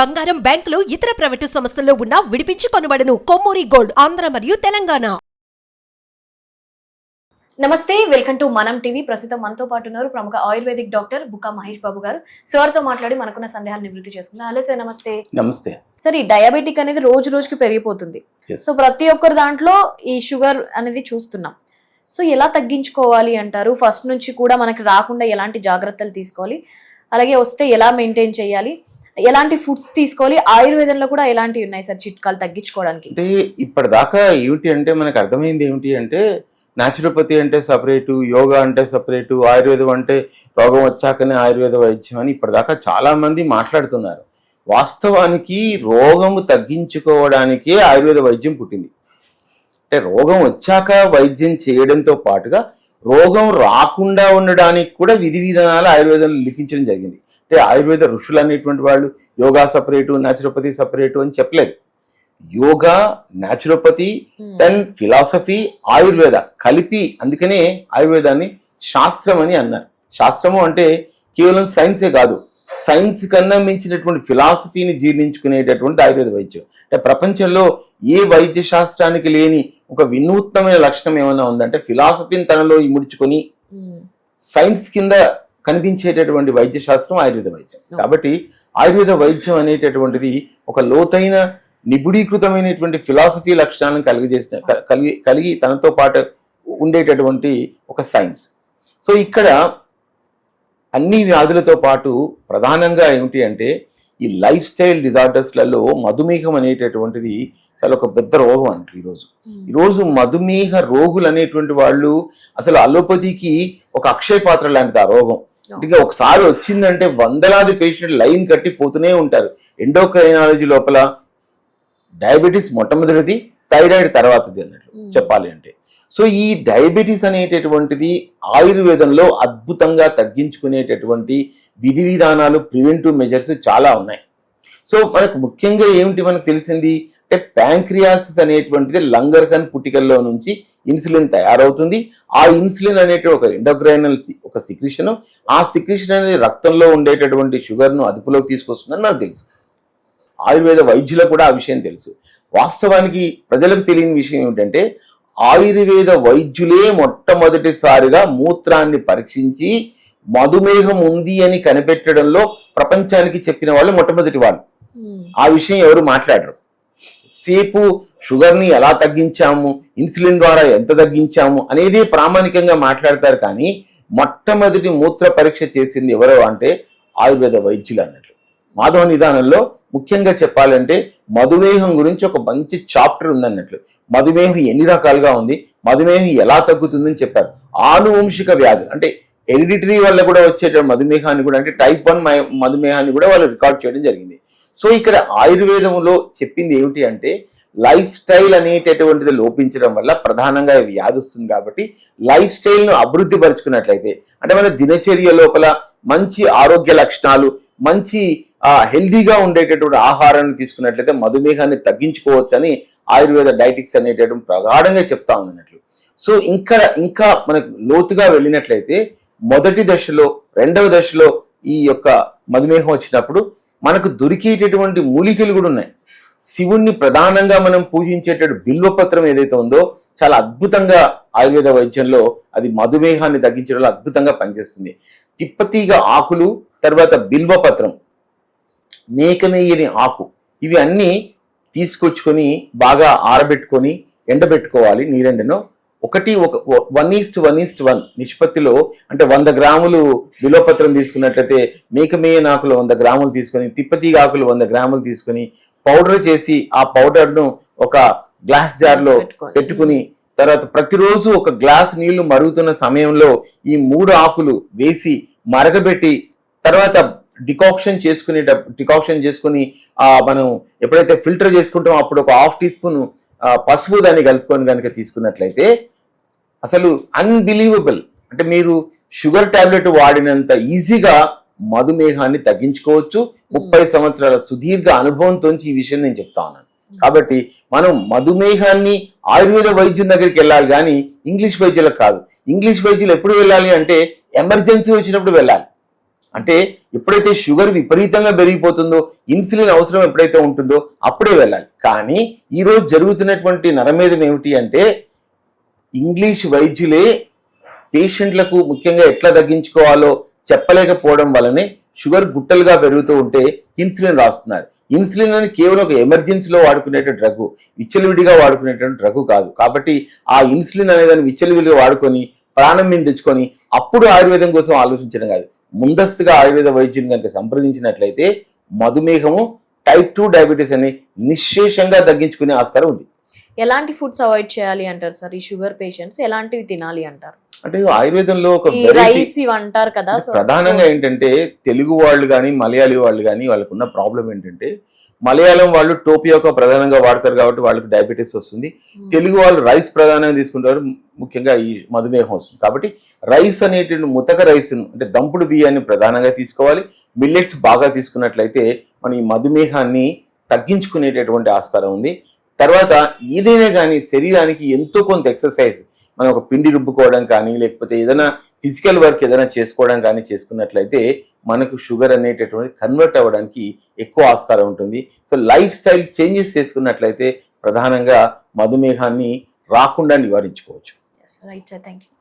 బంగారం బ్యాంకులు ఇతర ప్రైవేటు సంస్థల్లో ఉన్న విడిపించి కొనబడను. కొమ్మూరి గోల్డ్ ఆంధ్ర మరియు తెలంగాణ. నమస్తే వెల్కమ్ టు మనం టీవీ. ప్రస్తుతం మనతో పాటు ఉన్నారు ప్రముఖ ఆయుర్వేదిక్ డాక్టర్ బుక్కా మహేష్ బాబు గారు. సార్తో మాట్లాడి మనకున్న సందేహాలు నివృత్తి చేసుకుందాం. హలో సార్ నమస్తే. నమస్తే. సార్ ఈ డయాబెటిక్ అనేది రోజు రోజుకి పెరిగిపోతుంది. సో ప్రతి ఒక్కరి దాంట్లో ఈ షుగర్ అనేది చూస్తున్నాం. సో ఎలా తగ్గించుకోవాలి అంటారు? ఫస్ట్ నుంచి కూడా మనకి రాకుండా ఎలాంటి జాగ్రత్తలు తీసుకోవాలి? అలాగే వస్తే ఎలా మెయింటైన్ చేయాలి? ఎలాంటి ఫుడ్స్ తీసుకోవాలి? ఆయుర్వేదంలో కూడా ఎలాంటివి ఉన్నాయి సార్ చిట్కాలు తగ్గించుకోవడానికి? అంటే ఇప్పటిదాకా ఏమిటి అంటే మనకు అర్థమైంది ఏమిటి అంటే న్యాచురోపతి అంటే సపరేటు యోగా అంటే సపరేటు ఆయుర్వేదం అంటే రోగం వచ్చాకనే ఆయుర్వేద వైద్యం అని ఇప్పటిదాకా చాలా మంది మాట్లాడుతున్నారు. వాస్తవానికి రోగము తగ్గించుకోవడానికే ఆయుర్వేద వైద్యం పుట్టింది. అంటే రోగం వచ్చాక వైద్యం చేయడంతో పాటుగా రోగం రాకుండా ఉండడానికి కూడా విధి విధానాలు ఆయుర్వేదంలో లిఖించడం జరిగింది. అంటే ఆయుర్వేద ఋషులు అనేటువంటి వాళ్ళు యోగా సపరేటు న్యాచురోపతి సపరేటు అని చెప్పలేదు. Yoga naturopathy then philosophy Ayurveda కలిపి అందుకనే ఆయుర్వేదాన్ని శాస్త్రం అని అన్నారు. శాస్త్రము అంటే కేవలం సైన్సే కాదు సైన్స్ కన్నా మించినటువంటి ఫిలాసఫీని జీర్ణించుకునేటటువంటి ఆయుర్వేద వైద్యం. అంటే ప్రపంచంలో ఏ వైద్య శాస్త్రానికి లేని ఒక వినూత్నమైన లక్షణం ఏమైనా ఉందంటే ఫిలాసఫీని తనలో ఇముడ్చుకొని సైన్స్ కింద కనిపించేటటువంటి వైద్య శాస్త్రం ఆయుర్వేద వైద్యం. కాబట్టి ఆయుర్వేద వైద్యం అనేటటువంటిది ఒక లోతైన నిబుడీకృతమైనటువంటి ఫిలాసఫీ లక్షణాలను కలిగజేసిన కలిగి కలిగి తనతో పాటు ఉండేటటువంటి ఒక సైన్స్. సో ఇక్కడ అన్ని వ్యాధులతో పాటు ప్రధానంగా ఏమిటి అంటే ఈ లైఫ్ స్టైల్ డిజార్డర్స్లలో మధుమేహం అనేటటువంటిది చాలా ఒక పెద్ద రోగం అంటారు ఈరోజు. ఈరోజు మధుమేహ రోగులు అనేటువంటి వాళ్ళు అసలు అలోపతికి ఒక అక్షయ పాత్ర లాంటిది ఆ రోగం. అంటే ఒకసారి వచ్చిందంటే వందలాది పేషెంట్ లైన్ కట్టి పోతూనే ఉంటారు. ఎండోక్రైనాలజీ లోపల డయాబెటీస్ మొట్టమొదటిది థైరాయిడ్ తర్వాతది అన్నట్లు Mm. చెప్పాలి అంటే. సో ఈ డయాబెటీస్ అనేటటువంటిది ఆయుర్వేదంలో అద్భుతంగా తగ్గించుకునేటటువంటి విధి విధానాలు ప్రివెంటివ్ మెజర్స్ చాలా ఉన్నాయి. సో మనకు ముఖ్యంగా ఏమిటి మనకు తెలిసింది? అంటే ప్యాంక్రియాసిస్ అనేటువంటిది లంగర్హన్ పుటికల్లో నుంచి ఇన్సులిన్ తయారవుతుంది. ఆ ఇన్సులిన్ అనేటి ఒక ఎండోక్రైనల్ ఒక సిక్రిషన్ ఆ సిక్రిషన్ అనేది రక్తంలో ఉండేటటువంటి షుగర్ను అదుపులోకి తీసుకొస్తుందని నాకు తెలుసు. ఆయుర్వేద వైద్యులకు కూడా ఆ విషయం తెలుసు. వాస్తవానికి ప్రజలకు తెలియని విషయం ఏమిటంటే ఆయుర్వేద వైద్యులే మొట్టమొదటిసారిగా మూత్రాన్ని పరీక్షించి మధుమేహం ఉంది అని కనిపెట్టడంలో ప్రపంచానికి చెప్పిన వాళ్ళు మొట్టమొదటి వాళ్ళు. ఆ విషయం ఎవరు మాట్లాడరు. సేపు షుగర్ని ఎలా తగ్గించాము? ఇన్సులిన్ ద్వారా ఎంత తగ్గించాము? అనేది ప్రామాణికంగా మాట్లాడతారు కానీ మొట్టమొదటి మూత్ర పరీక్ష చేసింది ఎవరో అంటే ఆయుర్వేద వైద్యులు అన్నట్లు. మాధవ నిదానంలో ముఖ్యంగా చెప్పాలంటే మధుమేహం గురించి ఒక మంచి చాప్టర్ ఉందన్నట్లు. మధుమేహం ఎన్ని రకాలుగా ఉంది? మధుమేహం ఎలా తగ్గుతుందని చెప్పారు. ఆనువంశిక వ్యాధులు అంటే ఎరిడిటరీ వల్ల కూడా వచ్చే మధుమేహాన్ని కూడా అంటే టైప్ వన్ మధుమేహాన్ని కూడా వాళ్ళు రికార్డ్ చేయడం జరిగింది. సో ఇక్కడ ఆయుర్వేదంలో చెప్పింది ఏమిటి అంటే లైఫ్ స్టైల్ అనేటటువంటిది లోపించడం వల్ల ప్రధానంగా వ్యాధి వస్తుంది కాబట్టి లైఫ్ స్టైల్ను అభివృద్ధి పరుచుకున్నట్లయితే అంటే మన దినచర్య లోపల మంచి ఆరోగ్య లక్షణాలు మంచి హెల్దీగా ఉండేటటువంటి ఆహారాన్ని తీసుకున్నట్లయితే మధుమేహాన్ని తగ్గించుకోవచ్చని ఆయుర్వేద డైటిక్స్ అనేటటువంటి ప్రగాఢంగా చెప్తా ఉన్నట్లు. సో ఇంకా ఇంకా మనకు లోతుగా వెళ్ళినట్లయితే మొదటి దశలో రెండవ దశలో ఈ యొక్క మధుమేహం వచ్చినప్పుడు మనకు దొరికేటటువంటి మూలికలు కూడా ఉన్నాయి. శివుణ్ణి ప్రధానంగా మనం పూజించేటటువంటి బిల్వపత్రం ఏదైతే ఉందో చాలా అద్భుతంగా ఆయుర్వేద వైద్యంలో అది మధుమేహాన్ని తగ్గించడంలో అద్భుతంగా పనిచేస్తుంది. తిప్పతీగ ఆకులు తర్వాత బిల్వపత్రం మేకమేయని ఆకు ఇవి అన్నీ తీసుకొచ్చుకొని బాగా ఆరబెట్టుకొని ఎండబెట్టుకోవాలి నీరెండను ఒకటి ఒక one is to one is to one నిష్పత్తిలో అంటే వంద గ్రాములు బిలోపత్రం తీసుకున్నట్లయితే మేకమేయ ఆకులు వంద గ్రాములు తీసుకొని తిప్పతీగ ఆకులు వంద గ్రాములు తీసుకొని పౌడర్ చేసి ఆ పౌడర్ను ఒక గ్లాస్ జార్లో. పెట్టుకుని తర్వాత ప్రతిరోజు ఒక గ్లాస్ నీళ్ళు మరుగుతున్న సమయంలో ఈ మూడు ఆకులు వేసి మరగబెట్టి తర్వాత డికాక్షన్ చేసుకునే డికాక్షన్ చేసుకుని ఆ మనం ఎప్పుడైతే ఫిల్టర్ చేసుకుంటామో అప్పుడు ఒక హాఫ్ టీ స్పూన్ పసుపు దాన్ని కలుపుకొని కనుక తీసుకున్నట్లయితే అసలు అన్బిలీవబుల్ అంటే మీరు షుగర్ టాబ్లెట్ వాడినంత ఈజీగా మధుమేహాన్ని తగ్గించుకోవచ్చు. ముప్పై సంవత్సరాల సుదీర్ఘ అనుభవంతో ఈ విషయం నేను చెప్తా ఉన్నాను. కాబట్టి మనం మధుమేహాన్ని ఆయుర్వేద వైద్యుల దగ్గరికి వెళ్ళాలి కానీ ఇంగ్లీష్ వైద్యులకు కాదు. ఇంగ్లీష్ వైద్యులు ఎప్పుడు వెళ్ళాలి అంటే ఎమర్జెన్సీ వచ్చినప్పుడు వెళ్ళాలి. అంటే ఎప్పుడైతే షుగర్ విపరీతంగా పెరిగిపోతుందో ఇన్సులిన్ అవసరం ఎప్పుడైతే ఉంటుందో అప్పుడే వెళ్ళాలి. కానీ ఈ రోజు జరుగుతున్నటువంటి నరమేధం ఏమిటి అంటే ఇంగ్లీష్ వైద్యులే పేషెంట్లకు ముఖ్యంగా ఎట్లా తగ్గించుకోవాలో చెప్పలేకపోవడం వల్లనే షుగర్ గుట్టలుగా పెరుగుతూ ఉంటే ఇన్సులిన్ రాస్తున్నారు. ఇన్సులిన్ అనేది కేవలం ఒక ఎమర్జెన్సీలో వాడుకునేట డ్రగ్ విచ్చలవిడిగా వాడుకునేటువంటి డ్రగ్ కాదు. కాబట్టి ఆ ఇన్సులిన్ అనేదాన్ని విచ్చలవిడిగా వాడుకొని ప్రాణం మీద తెచ్చుకొని అప్పుడు ఆయుర్వేదం కోసం ఆలోచించడం కాదు. ముందస్తుగా ఆయుర్వేద వైద్యుని కనుక సంప్రదించినట్లయితే మధుమేహము టైప్ టూ డయాబెటీస్ అని నిశ్శేషంగా తగ్గించుకునే ఆస్కారం ఉంది. ఎలాంటి ఫుడ్స్ అవాయిడ్ చేయాలి అంటారు సార్? ఈ షుగర్ పేషెంట్స్ ఎలాంటివి తినాలి అంటారు? అంటే ఆయుర్వేదంలో ఒక అంటారు కదా ప్రధానంగా ఏంటంటే తెలుగు వాళ్ళు కానీ మలయాళీ వాళ్ళు కానీ వాళ్ళకున్న ప్రాబ్లం ఏంటంటే మలయాళం వాళ్ళు టోపియోకా ప్రధానంగా వాడతారు కాబట్టి వాళ్ళకి డయాబెటీస్ వస్తుంది. తెలుగు వాళ్ళు రైస్ ప్రధానంగా తీసుకుంటారు ముఖ్యంగా ఈ మధుమేహం వస్తుంది. కాబట్టి రైస్ అనేటువంటి ముతక రైస్ అంటే దంపుడు బియ్యాన్ని ప్రధానంగా తీసుకోవాలి. మిల్లెట్స్ బాగా తీసుకున్నట్లయితే మన ఈ మధుమేహాన్ని తగ్గించుకునేటటువంటి ఆస్కారం ఉంది. తర్వాత ఏదైనా కానీ శరీరానికి ఎంతో కొంత ఎక్సర్సైజ్ మనం ఒక పిండి రుబ్బుకోవడం కానీ లేకపోతే ఏదైనా ఫిజికల్ వర్క్ ఏదైనా చేసుకోవడం కానీ చేసుకున్నట్లయితే మనకు షుగర్ అనేటటువంటి కన్వర్ట్ అవ్వడానికి ఎక్కువ ఆస్కారం ఉంటుంది. సో లైఫ్ స్టైల్ చేంజెస్ చేసుకున్నట్లయితే ప్రధానంగా మధుమేహాన్ని రాకుండా నివారించుకోవచ్చు. Right sir thank you